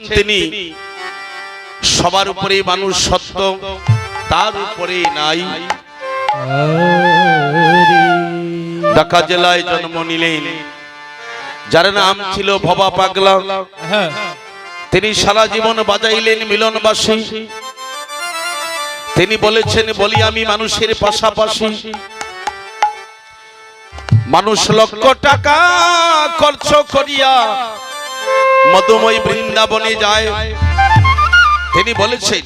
তিনি সবার উপরে মানুষ সত্য তার উপরে নাই। ঢাকা জেলায় জন্ম নিলেন যার নাম ছিল ভবা পাগলা। হ্যাঁ। তিনি সারা জীবন বাজাইলেন মিলনবাসী। তিনি বলেছেন বলি আমি মানুষের পাশাপাশি। মানুষ লক্ষ টাকা খরচ করিয়া মধুময় বৃন্দাবনে যায়। তিনি বলেছেন,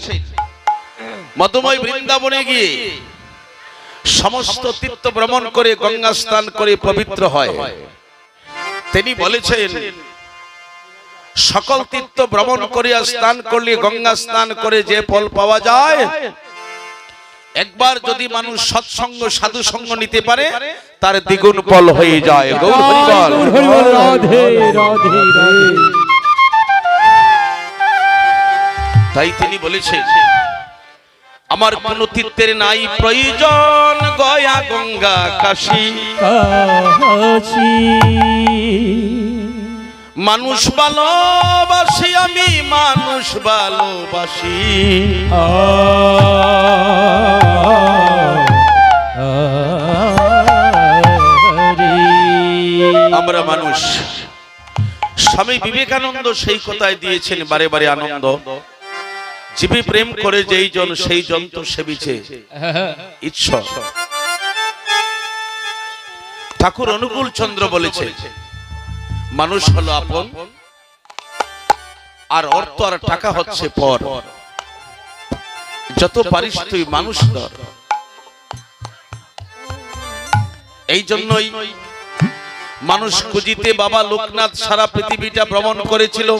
মধুময় বৃন্দাবনে গিয়ে সমস্ত তীর্থ ভ্রমণ করে, গঙ্গা স্নান করে পবিত্র হয়। তিনি বলেছেন, সকল তীর্থ ভ্রমণ করিয়া স্নান করলে, গঙ্গা স্নান করে যে ফল পাওয়া যায়, একবার যদি মানুষ সৎসঙ্গ সাধু সঙ্গ নিতে পারে, তার দ্বিগুণ ফল হয়ে যায়। গৌর হরিবল। তাই তিনি বলেছেন আমার কোন তীর্থের নাই প্রয়োজন গয়া গঙ্গা কাশী। মানুষ ভালোবাসি আমি মানুষ ভালোবাসি। আমরা মানুষ। স্বামী বিবেকানন্দ সেই কথায় দিয়েছেন বারে বারে আনন্দ। জীবে প্রেম করে যেই জন সেই জন তো সেবিছে। ঈশ্বর। ঠাকুর অনুকূল চন্দ্র বলেছে। মানুষ হলো আপন আর অর্থ আর টাকা হচ্ছে পর। যত পারিস তুই মানুষ ধর। এই জন্যই মানুষ খুঁজিতে বাবা লোকনাথ সারা পৃথিবীটা ভ্রমণ করেছিল।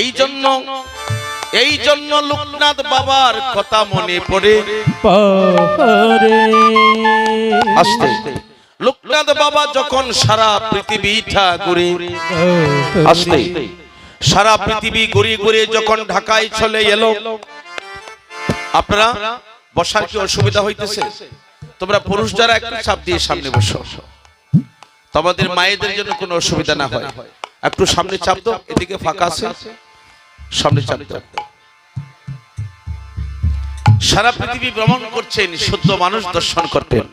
এই জন্য এই জন্য লোকনাথ বাবার কথা মনে পড়ে। আসতে। লোকনাথ বাবা যখন সারা পৃথিবীটা ঘুরে আসতে। সারা পৃথিবী ঘুরে ঘুরে যখন ঢাকায় চলে এলো আপনারা বসার কি অসুবিধা হইতেছে? তোমরা পুরুষ যারা একটু চাপ দিয়ে সামনে বসো। তোমাদের মায়েদের জন্য কোনো অসুবিধা না হয়। একটু সামনে চাপ দাও এদিকে ফাঁকা আছে। সামনে চাপ দাও সারা পৃথিবী ভ্রমণ করছেন শুদ্ধ মানুষ দর্শন করতেন।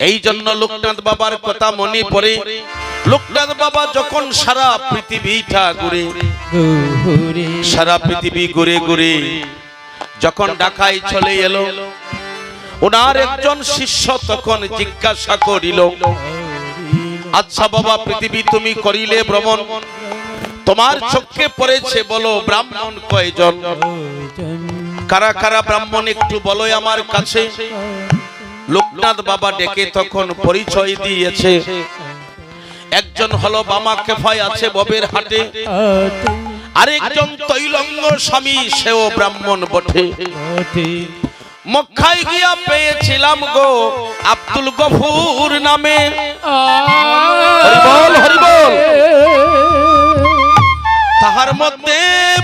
এই জন্য লোকনাথ বাবার কথা মনে পড়ে লোকনাথ বাবা যখন সারা পৃথিবীটা ঘুরে সারা পৃথিবী ঘুরে ঘুরে যখন ঢাকায় চলে এলো ওনার একজন শিষ্য তখন জিজ্ঞাসা করিল আচ্ছা বাবা পৃথিবী তুমি করিলে ভ্রমণ? তোমার চোখে পড়েছে বলো ব্রাহ্মণ কয়জন? কারা কারা ব্রাহ্মণ একটু বলো আমার কাছে। লোকনাথ বাবা ডেকে তখন পরিচয় দিয়েছে। একজন হলো বামা কেফায় আছে ববের হাটে। আরেকজন তৈলঙ্গ স্বামী, সেও ব্রাহ্মণ বটে। মক্কায় গিয়া পেয়েছিলাম গো আব্দুল গফুর নামে। হরিবল হরিবল। তাহার মধ্যে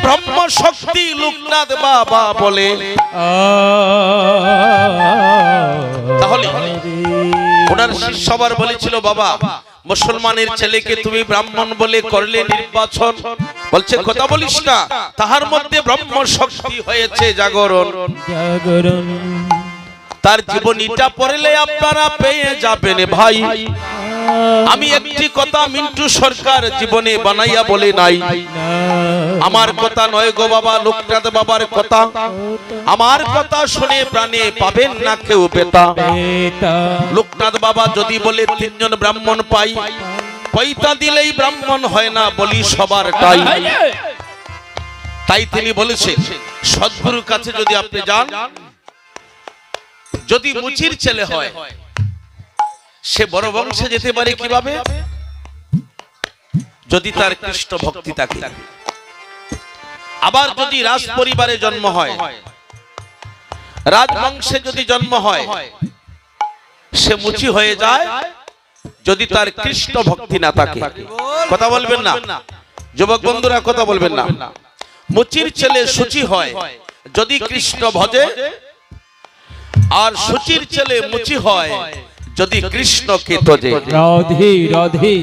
ব্রহ্ম শক্তি লোকনাথ বাবা বলে। তাহলে ওনার শিষ্য আবার বলেছিল বাবা মুসলমানের ছেলেকে তুমি ব্রাহ্মণ বলে করলে নির্বাচন। বলছে কথা বলিস না তাহার মধ্যে ব্রহ্ম শক্তি হয়েছে জাগরণ। জাগরণ। তার জীবনীটা পড়লে আপনারা পেয়ে যাবেন ভাই। আমি একটি কথা মিন্টু সরকার জীবনে বানাইয়া বলে নাই। আমার কথা নয় গো বাবা, লোকনাথ বাবার কথা। আমার কথা শুনে প্রাণে পাবেন না কেউ বেতা। লোকনাথ বাবা যদি বলে তিনজন ব্রাহ্মণ পাই, পৈতা দিলেই ব্রাহ্মণ হয় না বলি সবার তাই। তাই তিনি বলেছেন সদ্গুরুর কাছে যদি আপনি যান, যদি মুচির ছেলে হয় সে বড় বংশে যেতে পারে কীভাবে? যদি তার কৃষ্ণ ভক্তি থাকে। আবার যদি রাজ পরিবারে জন্ম হয়। রাজবংশে যদি জন্ম হয় সে মুচি হয়ে যায়। যদি তার কৃষ্ণ ভক্তি না থাকে। কথা বলবেন না। যুবক বন্ধুরা কথা বলবেন না। মুচির ছেলে সুচি হয়। যদি কৃষ্ণ ভজে আর সুচির ছেলে মুচি হয়। যদি কৃষ্ণকে তোজে রাধে রাধে।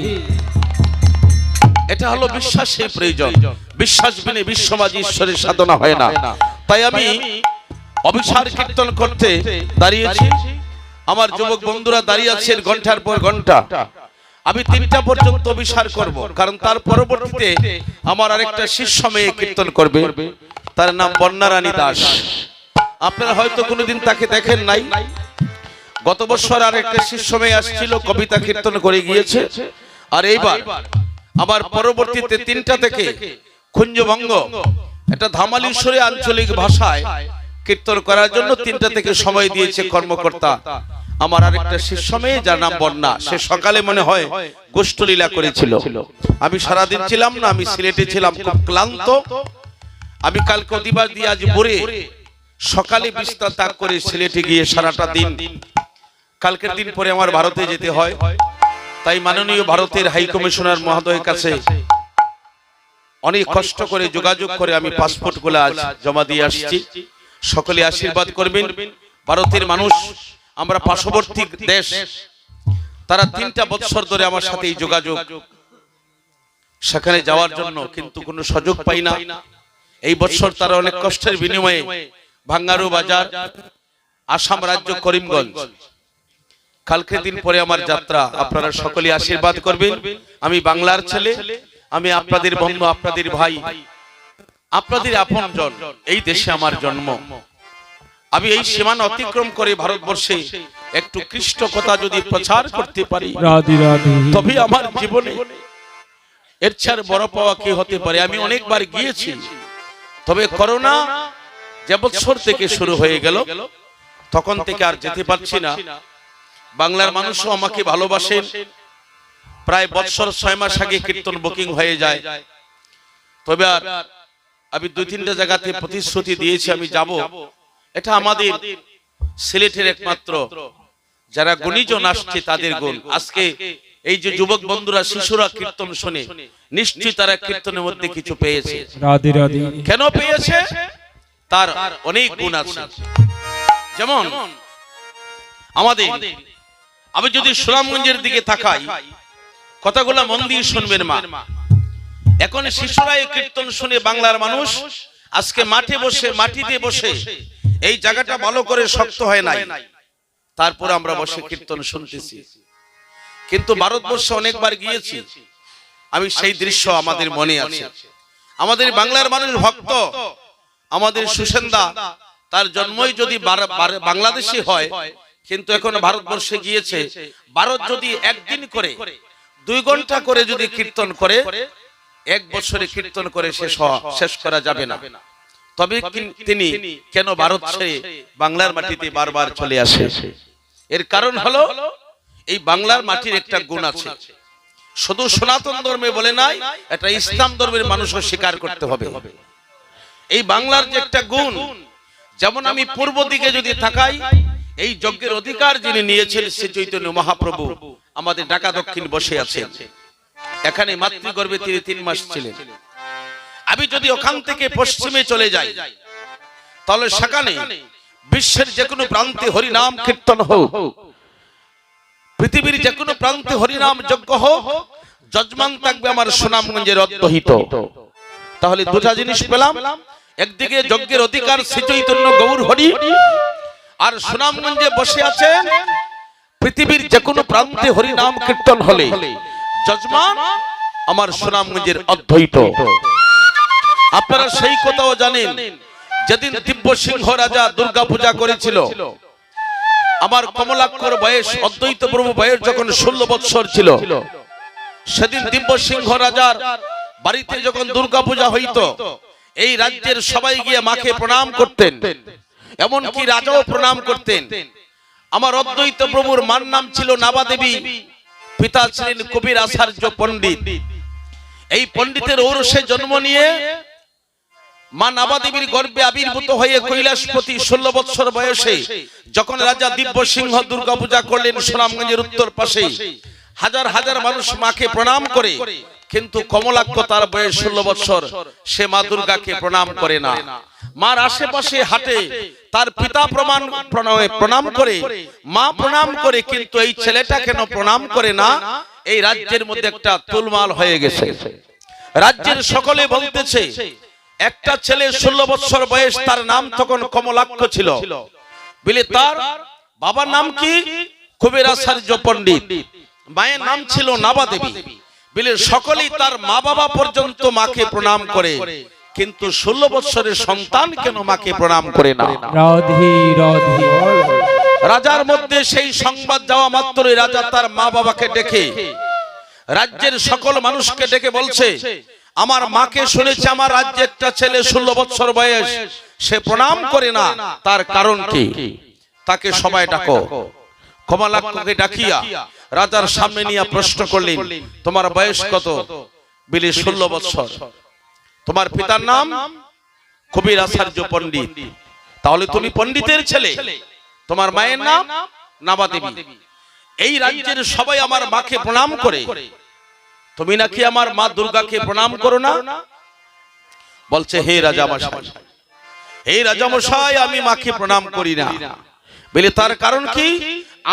এটা হলো বিশ্বাসের প্রয়োজন। বিশ্বাস বিনে বিশ্বমাজ ঈশ্বরের সাধনা হয় না। তাই আমি অভিসার কীর্তন করতে দাঁড়িয়েছি। আমার যুবক বন্ধুরা দাঁড়িয়ে আছেন ঘণ্টার পর ঘণ্টা। আমি তিনটা পর্যন্ত অভিসার করব। কারণ তার পরবর্তীতে আমার আরেকটা শীর্ষ মেয়ে কীর্তন করবে। তার নাম বন্যারানী দাস। আপনারা হয়তো কোনোদিন তাকে দেখেন নাই। গত বছর আর একটা শীর্ষ মেয়ে আসছিল, কবিতা কীর্তন করে গিয়েছে। আর এইবার আবার পরবর্তীতে তিনটা থেকে কুঞ্জভঙ্গ এটা ধামালিশ্বরে আঞ্চলিক ভাষায় কীর্তন করার জন্য তিনটা থেকে সময় দিয়েছে কর্মকর্তা। আমার আরেকটা শীর্ষ মেয়ে, যার নাম বন্যা। সে সকালে মনে হয় গোষ্ঠলীলা করেছিল। আমি সারাদিন ছিলাম না, আমি সিলেটে ছিলাম, খুব ক্লান্ত। আমি কালকে অধিবার দিয়ে আজ ভোরে সকালে বিস্তার ত্যাগ করে সিলেটে গিয়ে সারাটা দিন কালকের দিন পরে আমার ভারতে যেতে হয়। তাই মাননীয় ভারতের হাই কমিশনার মহোদয়ের কাছে অনেক কষ্ট করে যোগাযোগ করে আমি পাসপোর্টগুলো আজ জমা দিয়ে আসছি। সকলে আশীর্বাদ করবেন। ভারতের মানুষ আমরা পার্শ্ববর্তী দেশ। তারা তিনটা বছর ধরে আমার সাথে এই যোগাযোগ। সেখানে যাওয়ার জন্য কিন্তু কোনো সুযোগ পাই না। এই বছর তারা অনেক কষ্টের বিনিময়ে ভাঙ্গারু বাজার আসাম রাজ্য করিমগঞ্জ। কালকে দিন পরে আমার যাত্রা। আপনারা সকলে আশীর্বাদ করবেন। আমি বাংলার ছেলে আমি আপনাদের বন্ধু আপনাদের ভাই আপনাদের আপনজন। এই দেশে আমার জন্ম। আমি এই সীমানা অতিক্রম করে ভারতবর্ষে একটু কৃষ্ট কথা যদি প্রচার করতে পারি তবে আমার জীবনে এর ছাড় বড় পাওয়া কি হতে পারে? আমি অনেকবার গিয়েছি। তবে করোনা যে বছর থেকে শুরু হয়ে গেল তখন থেকে আর যেতে পারছি না। বাংলার মানুষও আমাকে ভালোবাসেন। প্রায় বছর ছয় মাস আগে কীর্তন বুকিং হয়ে যায়। তবে আর আমি দুই তিনটা জায়গাতে প্রতিশ্রুতি দিয়েছি আমি যাব। এটা আমাদের সিলেটের একমাত্র। যারা গুণীজন আসছে তাদের গুণ। আজকে এই যে যুবক বন্ধুরা শিশুরা কীর্তন শুনে। নিশ্চয়ই তারা কীর্তনের মধ্যে কিছু পেয়েছে। রাধে রাধে। কেন পেয়েছে? তার অনেক গুণ আছে। যেমন আমাদের আমি যদি সুনামগঞ্জের দিকে তাকাই কথাগুলো মন দিয়ে শুনবেন মা? এখন শিশুরা এই কীর্তন শুনে বাংলার মানুষ আজকে মাঠে বসে মাটিতে বসে এই জায়গাটা ভালো করে শক্ত হয় নাই। তারপর আমরা বসে কীর্তন শুনতেছি। কিন্তু ভারতবর্ষে অনেকবার গিয়েছি। আমি সেই দৃশ্য আমাদের মনে আছে। আমাদের বাংলার মানুষ ভক্ত। আমাদের সুসেন্দা তার জন্মই যদি বাংলাদেশি হয় কিন্তু এখন ভারতবর্ষে গিয়েছে। ভারত যদি একদিন করে দুই ঘণ্টা করে যদি কীর্তন করে এক বছরে কীর্তন করে শেষ শেষ করা যাবে না। তবে তিনি কেন ভারত ছেড়ে বাংলার মাটিতে বারবার চলে আসে। এর কারণ হলো এই বাংলার মাটির একটা গুণ আছে। শুধু সনাতন ধর্মে বলে নাই এটা ইসলাম ধর্মের মানুষও স্বীকার করতে হবে। এই বাংলার যে একটা গুণ যেমন আমি পূর্ব দিকে যদি তাকাই এই যজ্ঞের অধিকার যিনি নিয়েছেন শ্রী চৈতন্য মহাপ্রভু আমাদের ঢাকা দক্ষিণ বসে আছেন। এখানে মাতৃগর্ভে তিনি তিন মাস ছিলেন। আমি যদি ওখান থেকে পশ্চিমে চলে যাই তাহলে সেখানে বিশ্বের যে কোনো প্রান্তে হরিনাম কীর্তন হোক পৃথিবীর যে কোনো প্রান্তে হরিনাম যজ্ঞ হোক যজমান থাকবে আমার সুনামগঞ্জের অধ্যহিত। তাহলে দুটা জিনিস পেলাম। একদিকে যজ্ঞের অধিকার শ্রী চৈতন্য গৌর হরি আর সুনামগঞ্জে বসে আছেন পৃথিবীর যে কোনো প্রান্তে হরিনাম কীর্তন হলে। যজমান, আমার সুনামগঞ্জের অধ্যহিত আপনারা সেই কথাও জানেন, যেদিন দিব্য সিংহ রাজা দুর্গা পূজা করেছিল, আমার কমলাক্ষর বয়স, অদ্বৈত প্রভু বয়স যখন ষোলো বৎসর ছিল, সেদিন দিব্য সিংহ রাজার বাড়িতে যখন দুর্গা পূজা হইত, এই রাজ্যের সবাই গিয়ে মাকে প্রণাম করতেন। এমনকি রাজাও প্রণাম করতেন। আমার অদ্বৈত প্রভুর মার নাম ছিল নাবা দেবী পিতা ছিলেন কবির আচার্য পণ্ডিত। এই পণ্ডিতের ঔরসে জন্ম নিয়ে মা নাবাদেবীর গর্ভে আবির্ভূত হয়ে কৈলাসপতি ষোলো বৎসর বয়সে যখন রাজা দিব্য সিংহ দুর্গা পূজা করলেন সুনামগঞ্জের উত্তর পাশে হাজার হাজার মানুষ মাকে প্রণাম করে কিন্তু কমলাক্ষ তার বয়স ষোলো বৎসর সে মা দুর্গাকে প্রণাম করে না। মার আশেপাশে হাটে তার পিতা প্রমাণ প্রণামে প্রণাম করে মা প্রণাম করে কিন্তু এই ছেলেটা কেন প্রণাম করে না এই রাজ্যের মধ্যে একটা তুলমাল হয়ে গেছে। রাজ্যের সকলে বলতেছে একটা ছেলে ষোলো বছর বয়স তার নাম তখন কমলাক্ষ ছিল। বলে তার বাবার নাম কি? কুবের আচার্য পণ্ডিত। মায়ের নাম ছিল নাবা দেবী বলে সকলেই তার মা বাবা পর্যন্ত মাকে প্রণাম করে। কিন্তু ষোলো বছরের সন্তান কেন মাকে প্রণাম করে না? রাজার মধ্যে সেই সংবাদ যাওয়া মাত্রই রাজা তার মা বাবাকে ডেকে রাজ্যের সকল মানুষকে ডেকে বলছে আমার মাকে শুনেছে আমার রাজ্যে একটা ছেলে ষোলো বছর বয়স সে প্রণাম করে না। তার কারণ কি? তাকে সবাই ডাকো। কমলাক্ষকে ডাকিয়া রাজার সামনে নিয়ে প্রশ্ন করলেন তোমার বয়স কত? বিলি ষোলো বছর তোমার পিতার নাম কবির আচার্য পণ্ডিত। তাহলে তুমি পণ্ডিতের ছেলে। তোমার মায়ের নাম নাবা দেবী এই রাজ্যের সবাই আমার মাকে প্রণাম করে। তুমি নাকি আমার মা দুর্গাকে প্রণাম করো না? বলছে হে রাজা মশাই হে রাজা মশাই আমি মাকে প্রণাম করি না। বলে তার কারণ কি?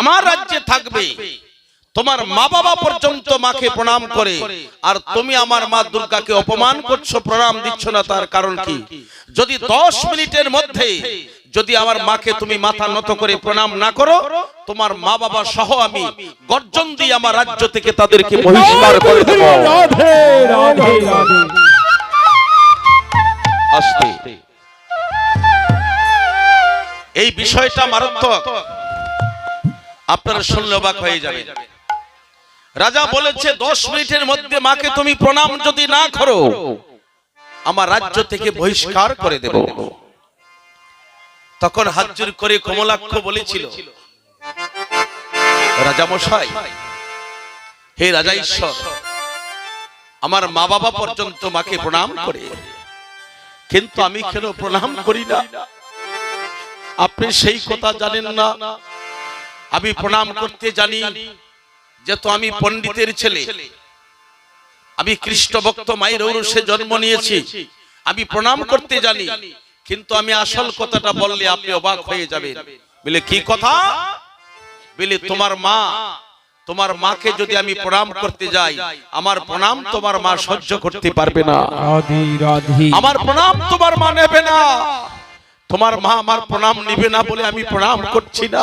আমার রাজ্যে থাকবে। তোমার মা বাবা পর্যন্ত মাকে প্রণাম করে। আর তুমি আমার মা দুর্গাকে অপমান করছ প্রণাম দিচ্ছ না তার কারণ কি? যদি দশ মিনিটের মধ্যে যদি আমার মাকে তুমি মাথা নত করে প্রণাম না করো তোমার মা বাবা সহ আমি গর্জন দিয়ে আমার রাজ্য থেকে তাদেরকে বহিষ্কার করে দেব। আস্তে। এই বিষয়টা মারাত্মক। আপনারা শুনলে অবাক হয়ে যাবে রাজা বলেছে দশ মিনিটের মধ্যে মাকে তুমি প্রণাম যদি না করো আমার রাজ্য থেকে বহিষ্কার করে দেব। তখন হাজুর করে কমলাক্ষ বলেছিল রাজা মশাই হে রাজা ঈশ্বর আমার মা বাবা পর্যন্ত মাকে প্রণাম করে। কিন্তু আমি কেন প্রণাম করি না? আপনি সেই কথা জানেন না। আমি প্রণাম করতে জানি। যে তো আমি পণ্ডিতের ছেলে। আমি কৃষ্ণ ভক্ত মায়ের ঔরসে জন্ম নিয়েছি। আমি প্রণাম করতে জানি। কিন্তু আমি আসল কথাটা বললে আপনি অবাক হয়ে যাবেন। বলে কি কথা? বলে তোমার মা তোমার মাকে যদি আমি প্রণাম করতে যাই আমার প্রণাম তোমার মা সহ্য করতে পারবে না। আমার প্রণাম তোমার মা নেবে না। তোমার মা আমার প্রণাম নিবে না বলে আমি প্রণাম করছি না।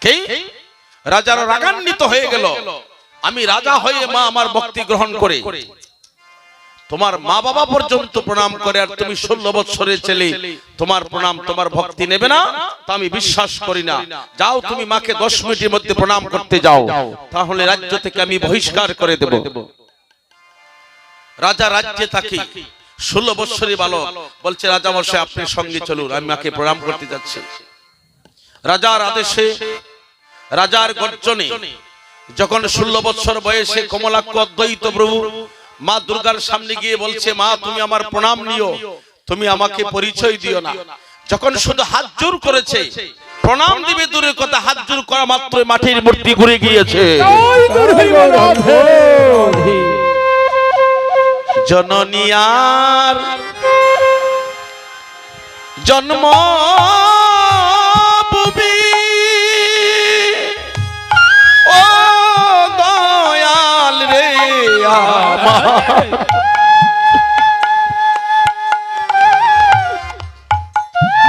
কে? রাজার রাগান্বিত হয়ে গেল। আমি রাজা হয়ে মা আমার ভক্তি গ্রহণ করে। তোমার মা বাবা পর্যন্ত প্রণাম করে আর তুমি ষোলো বৎসরের ছেলে। তোমার প্রণাম তোমার ভক্তি নেবে না? তা আমি বিশ্বাস করি না। যাও তুমি মাকে দশ মিনিটের মধ্যে প্রণাম করতে যাও। তাহলে রাজ্য থেকে আমি বহিষ্কার করে দেব। রাজা রাজ্যে থাকি। ষোলো বৎসরী বালক। বলছে রাজা মশাই আপনি সঙ্গে চলুন আমি মাকে প্রণাম করতে যাচ্ছি। রাজার আদেশে রাজার গর্জনে, যখন ষোলো বৎসর বয়সে কমলাক্ষ অদ্বৈত প্রভু মা দুর্গার সামনে গিয়ে বলছে, মা, তুমি আমার প্রণাম নিও, তুমি আমাকে পরিচয় দিও না। যখন শুধু হাত জোর করেছে, প্রণাম দিবে দূরের কথা, হাত জোর করা মাত্র মাটির মূর্তি ঘুরে গিয়েছে। জননিয়ার জন্ম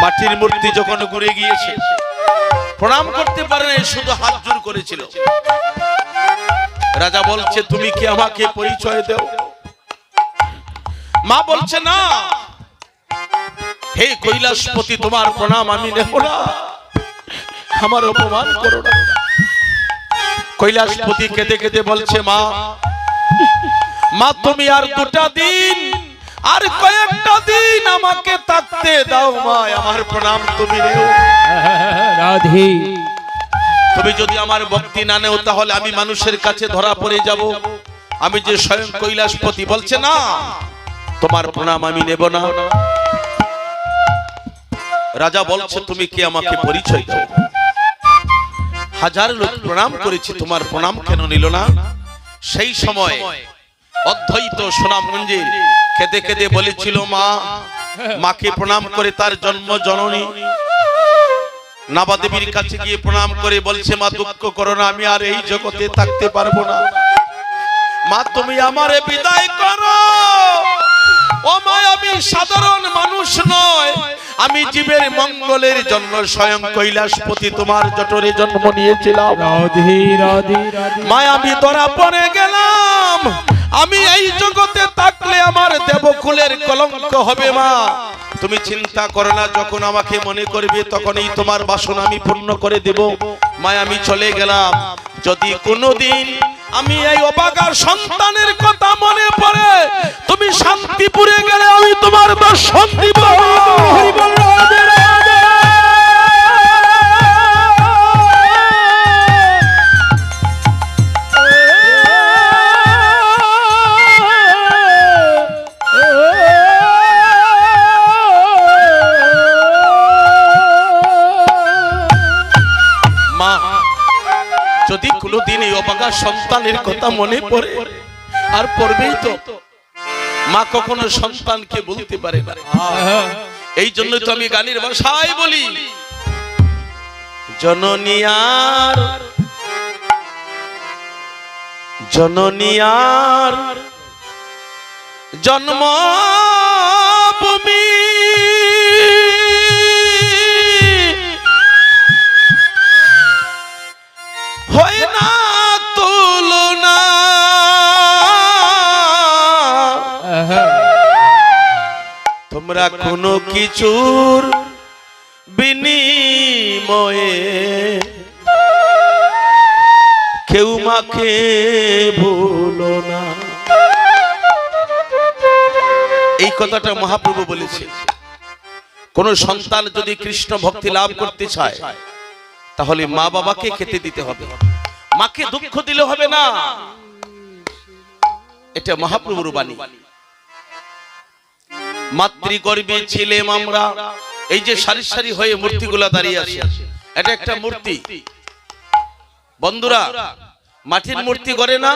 মাটির মূর্তি যখন ঘুরে গিয়েছে, প্রণাম করতে পারে শুধু হাত জোর করেছিল। রাজা বলছে, তুমি কি আমাকে পরিচয় দেও? মা বলছে, না। হে কৈলাসপতি, তোমার প্রণাম আমি নেব না। আমার অপমান করো না। কৈলাসপতি কেঁদে কেঁদে বলছে, মা মা তুমি আর দুটা দিন আর কয়েকটা দিন আমাকে থাকতে দাও মা আমার প্রণাম তুমি নেও। রাধে। তুমি যদি আমার ভক্তি না নেও তাহলে আমি মানুষের কাছে ধরা পড়ে যাব। আমি যে স্বয়ং কৈলাসপতি বলছে না তোমার প্রণাম আমি নেব না। রাজা বলছে তুমি কি আমাকে পরিচয় দাও? হাজার লোক প্রণাম করেছি তোমার প্রণাম কেন নিল না? সেই সময় অদ্বৈত সুনামগঞ্জে খেতে খেতে বলেছিল মা মাকে প্রণাম করে তার জন্ম জননী। নাবাদেবীর কাছে গিয়ে প্রণাম করে বলছে মা দুঃখ করো না আমি আর এই জগতে থাকতে পারব না। মা তুমি আমারে বিদায় করো। ও আমি সাধারণ মানুষ নয়। আমি জীবের মঙ্গলের জন্য স্বয়ং কৈলাসপতি তোমার জটরে জন্ম নিয়েছিলাম। মায় আমি ধরা পড়ে গেলাম। আমি এই জগতে থাকলে আমার দেবকুলের কলঙ্ক হবে মা। তুমি চিন্তা করো না যখন আমাকে মনে করবে তখনই তোমার বাসন আমি পূর্ণ করে দেব। মায় আমি চলে গেলাম। যদি কোনোদিন আমি এই অবাগার সন্তানের কথা মনে পড়ে। তুমি শান্তিপুরে গেলে আমি তোমার দর্শন দিব। কোনোদিন এই অবাগা সন্তানের কথা মনে পড়ে। আর পড়বেই তো। মা কখনো সন্তানকে বলতে পারে না। এই জন্য তো আমি গানের ভাষায় বলি জননিয়ার জননিয়ার জন্মভূমি হয় না তুলনা। তোমরা কোনো কিছুর বিনিময়ে কেউ মাকে ভুলো না। এই কথাটা মহাপ্রভু বলেছে কোন সন্তান যদি কৃষ্ণ ভক্তি লাভ করতে চায় তাহলে মা বাবাকে খেতে দিতে হবে। মাকে দুঃখ দিলে হবে না। এটা মহাপ্রভুর বাণী। মাতৃগর্ভে ছিলেম আমরা। এই যে সারি সারি হয়ে মূর্তিগুলা দাঁড়িয়ে আছে। এটা একটা মূর্তি। বন্ধুরা মাটির মূর্তি গড়ে না।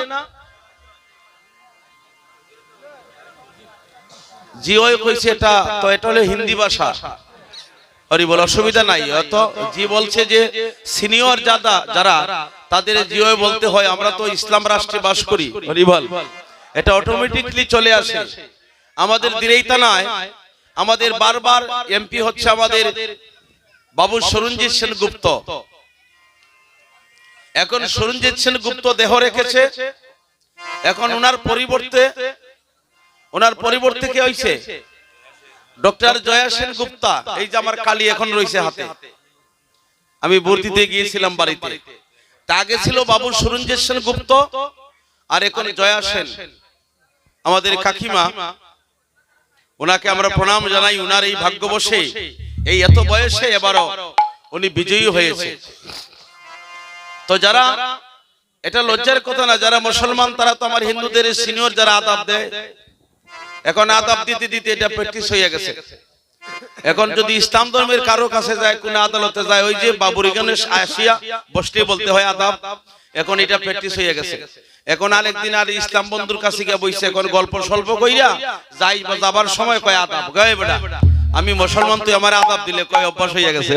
জিও কইছে এটা তো এটা হলো হিন্দি ভাষা। হরি বল, অসুবিধা নাই। অত জি বলছে যে সিনিয়র যাদা, যারা, তাদের জিও বলতে হয়, আমরা তো ইসলাম রাষ্ট্রে বাস করি। হরি বল, এটা অটোমেটিকলি চলে আসে। আমাদের দিরেইতা নয় আমাদের বারবার এমপি হচ্ছে আমাদের বাবু সরুঞ্জিত সেন গুপ্ত এখন সরুঞ্জিত সেন গুপ্ত দেহ রেখেছে। এখন ওনার পরিবর্তে ওনার পরিবর্তে কি হয়েছে? ডক্টর জয়া সেন গুপ্তা এই যে আমার কালি এখন রয়েছে হাতে। আমি ভর্তিতে গিয়েছিলাম বাড়িতে। তা আগে ছিল বাবু সুরঞ্জিত সেন গুপ্ত আর এখন জয়া সেন। আমাদের কাকিমা ওনাকে আমরা প্রণাম জানাই উনার এই ভাগ্যবশে। এই এত বয়সে এবারও উনি বিজয়ী হয়েছে। তো যারা এটা লজ্জার কথা না যারা মুসলমান তারা তো আমার হিন্দুদের সিনিয়র যারা আদাব দেয়। এখন আদাব দিতে দিতে এটা প্র্যাকটিস হয়ে গেছে। এখন যদি ইসলাম ধর্মের কারও কাছে যায়, কোন আদালতে যায়, ওই যে বাবুরিগানে আসিয়া বসতে বলতে হয় আদাব, এখন এটা প্র্যাকটিস হয়ে গেছে। এখন আরেকদিন আর ইসলাম বন্ধুর কাছে গিয়ে বইছে, এখন গল্প স্বল্প কইরা যাই বা যাবার সময় কয় আদাব গায়ে বেটা? আমি মুসলমান, তুই আমার আদাব দিলে কয় অভ্যাস হয়ে গেছে?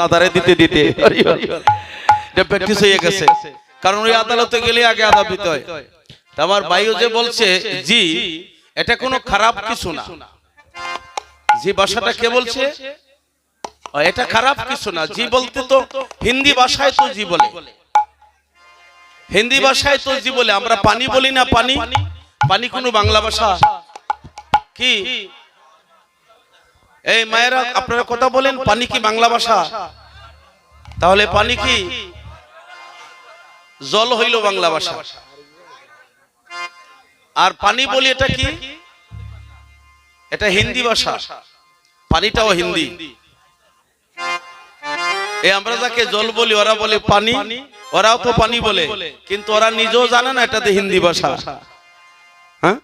তাদারে দিতে দিতে। এটা প্র্যাকটিস হয়ে গেছে। কারণ ওই আদালতে গেলে আগে আদাব দিতে হয়। তা আমার ভাইও যে বলছে, জি এটা কোনো খারাপ কিছু না। জি ভাষাটা কে বলছে? এটা খারাপ কিছু না। জি বলতে তো হিন্দি ভাষায় তো জি বলে। হিন্দি ভাষায় তো জি বলে। আমরা পানি বলি না পানি? পানি কোনো বাংলা ভাষা? কি? এই মায়েরা আপনারা কথা বলেন পানি কি বাংলা ভাষা? তাহলে পানি কি? জল হইল বাংলা ভাষা। আর পানি বলি এটা কি? এটা হিন্দি ভাষা। পানিটাও হিন্দি। এ আমরা যাকে জল বলি ওরা বলে পানি। ওরাও তো পানি বলে। কিন্তু ওরা নিজেও জানে না এটাতে হিন্দি ভাষা। হ্যাঁ?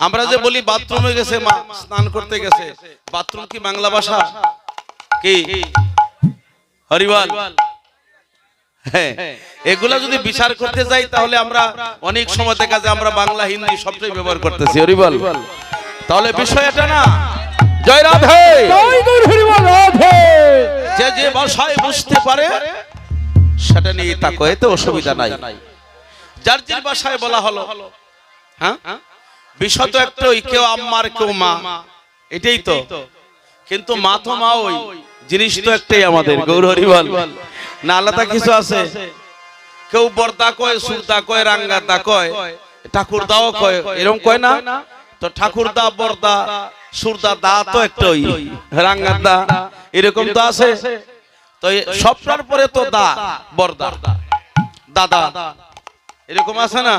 আমরা যে বলি বাথরুমে গেছে মা স্নান করতে গেছে। বাথরুম কি বাংলা ভাষা? কি? হরিবল হ্যাঁ এগুলা যদি বিচার করতে যাই তাহলে আমরা অনেক সময় দেখা যায় আমরা বাংলা হিন্দি সবটাই ব্যবহার করতেছি। হরিবল তাহলে বিষয় এটা না জয় রাধে। জয় গুরু হরি বল রাধে। যে যে ভাষায় বুঝতে পারে সেটা নিয়ে তাকে এতে অসুবিধা নাই। যার যার ভাষায় বলা হলো হ্যাঁ? বিষয় তো একটা ওই কেউ আম্মার কেউ মা এটাই তো। কিন্তু মা তো মা ওই জিনিস তো একটাই আমাদের গৌরহরি বল। না আলাদা কিছু আছে। কেউ বর্দা কয় সুরদা কয় রাঙ্গাদা কয় ঠাকুর দাও কয় এরকম কয় না? তো ঠাকুর দা বর্দা সুরদা দা তো একটাই। রাঙ্গাদা এরকম তো আছে। তো সবটার পরে তো দা বর্দা দাদা। এরকম আছে না?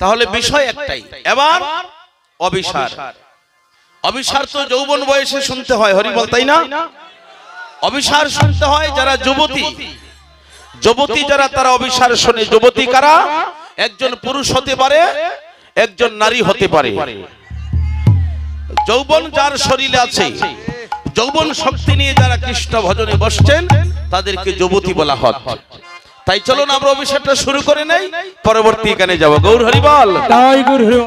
তাহলে বিষয় একটাই। এবার অবিসার। অবিসার। তো যৌবন বয়সে শুনতে হয় হরিবল তাই না? অবিসার শুনতে হয় যারা যুবতী। যুবতী। যারা তারা অবিসার শোনে যুবতী কারা? একজন পুরুষ হতে পারে একজন নারী হতে পারে। যৌবন যার শরীরে আছে যৌবন শক্তি নিয়ে যারা কৃষ্ণ ভজনে বসছেন তাদেরকে যুবতী বলা হয় তাই চলুন আমরা অভিষেকটা শুরু করে নেই পরবর্তী এখানে যাব। গৌর হরিবল। তাই গুরু হরি